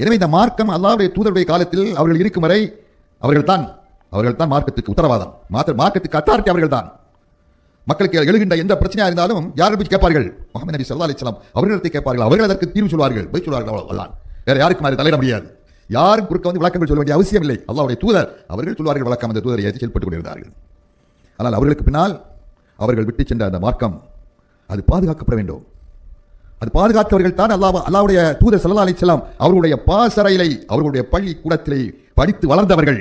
எனவே இந்த மார்க்கம் அல்லாவுடைய தூதருடைய காலத்தில் அவர்கள் இருக்கும் வரை அவர்கள் தான் அவர்கள் தான் மார்க்கத்துக்கு உத்தரவாதம். மாத்திர மார்க்கத்துக்கு அத்தாரிட்டி அவர்கள் தான் மக்களுக்கு எழுகின்ற எந்த பிரச்சனையாக இருந்தாலும் யாரை போய் கேட்பார்கள்? முகமது நபி சல்லா அலிஸ்லாம் அவர்களிடத்தை கேட்பார்கள். அவர்கள் அதற்கு தீர்வு சொல்வார்கள். பதில் சொல்வார்கள். அவ்வளோ வேற யாருக்கும் அது தலையிட முடியாது. யாரும் குறுக்க வந்து விளக்கங்கள் சொல்ல வேண்டிய அவசியம் இல்லை. அல்லாவுடைய தூதர் அவர்கள் சொல்வார்கள் வழக்கம் அந்த தூதரை ஏற்றி செயல்பட்டுக் கொண்டிருந்தார்கள். ஆனால் அவர்களுக்கு பின்னால் அவர்கள் விட்டு சென்ற அந்த மார்க்கம் அது பாதுகாக்கப்பட வேண்டும். அது பாதுகாத்தவர்கள் தான் அல்லாஹ் அல்லாவுடைய தூதர் சல்லா அலிஸ்லாம் அவர்களுடைய பாசறையிலை அவர்களுடைய பள்ளி கூடத்திலே படித்து வளர்ந்தவர்கள்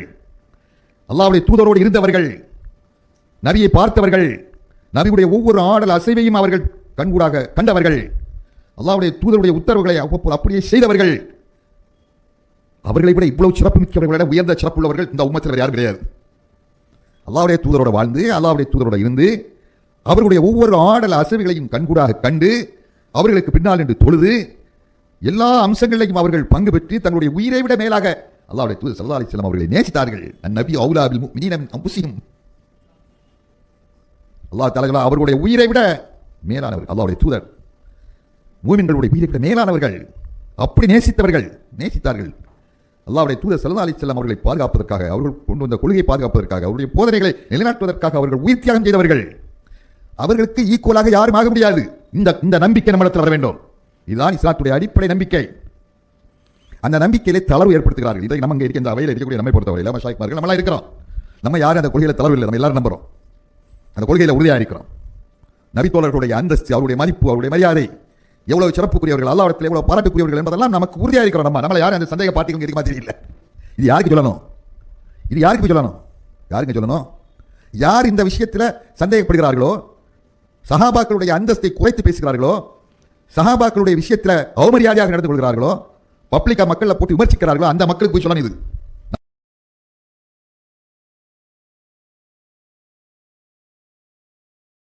அல்லாவுடைய தூதரோடு இருந்தவர்கள் நபியை பார்த்தவர்கள் நபியுடைய ஒவ்வொரு ஆடல் அசைவையும் அவர்கள் கண்கூடாக கண்டவர்கள் அல்லாவுடைய தூதருடைய உத்தரவுகளை அவ்வப்போது அப்படியே செய்தவர்கள். அவர்களை விட இவ்வளவு சிறப்பு மிக்கவர்களை விட உயர்ந்த சிறப்புள்ளவர்கள் இந்த உமத்தில் வேறு யாரும் கிடையாது. அல்லாவுடைய தூதரோட வாழ்ந்து அல்லாவுடைய தூதரோட இருந்து அவர்களுடைய ஒவ்வொரு ஆடல் அசைவுகளையும் கண்கூடாக கண்டு அவர்களுக்கு பின்னால் என்று தொழுது எல்லா அம்சங்களையும் அவர்கள் பங்கு பெற்று தங்களுடைய உயிரை விட மேலாக அல்லாவுடைய தூது சல்லா அலிஸ்லாம் அவர்களை நேசித்தார்கள். நபி அவுலாபில் மீனம் அம்புசியும் அல்லாஹ் தலைகளா அவர்களுடைய உயிரை விட மேலானவர்கள் அல்லாவுடைய தூதர். மூமின்களுடைய உயிரை விட மேலானவர்கள். அப்படி நேசித்தவர்கள் நேசித்தார்கள். அல்லாவுடைய தூதர் சல்லா அலிஸ்லாம் அவர்களை பாதுகாப்பதற்காக அவர்கள் கொண்டு வந்த கொள்கையை பாதுகாப்பதற்காக அவருடைய போதனைகளை நிலைநாட்டுவதற்காக அவர்கள் உயிர் தியாகம் செய்தவர்கள். அவர்களுக்கு ஈக்குவலாக யாரும் ஆக முடியாது. இந்த இந்த நம்பிக்கை நம்மிடத்தில் வர வேண்டும். இதுதான் இஸ்லாத்துடைய அடிப்படை நம்பிக்கை. அந்த நம்பிக்கையிலே தளர்வு ஏற்படுத்துகிறார்கள். இதை நம்ம இங்கே இருக்கின்ற அவையில் இருக்கக்கூடிய நம்மை பொறுத்தவரையில் நம்ம ஷாய்மார்கள் நம்மளாம் இருக்கிறோம். நம்ம யாரும் அந்த கொள்கையில் தளர்வு இல்லை நம்ம எல்லாரும் நம்புறோம். அந்த கொள்கையில் உறுதியாக இருக்கிறோம். நபித்தோழர்களுடைய அந்தஸ்து அவருடைய மதிப்பு அவருடைய மரியாதை எவ்வளவு சிறப்புக்குரியவர்கள் அல்லாவிடத்தில் எவ்வளவு பாராட்டுக்குரியவர்கள் என்பதெல்லாம் நமக்கு உறுதியாக இருக்கிறோம். நம்ம நம்மளை யாரும் அந்த சந்தேக பார்ட்டிகள் இருக்க மாதிரி இல்லை. இது யாருக்கு சொல்லணும்? இது யாருக்கு சொல்லணும்? யாருக்கு சொல்லணும்? யார் இந்த விஷயத்தில் சந்தேகப்படுகிறார்களோ சஹாபாக்களுடைய அந்தஸ்தை குறைத்து பேசுகிறார்களோ? சஹாபாக்களுடைய விஷயத்தில் அவமரியாதையாக நடந்து கொள்கிறார்களோ? பப்ளிக்காக மக்களை போட்டு விமர்சிக்கிறார்களோ? அந்த மக்களுக்கு போய் சொல்லணும் இது.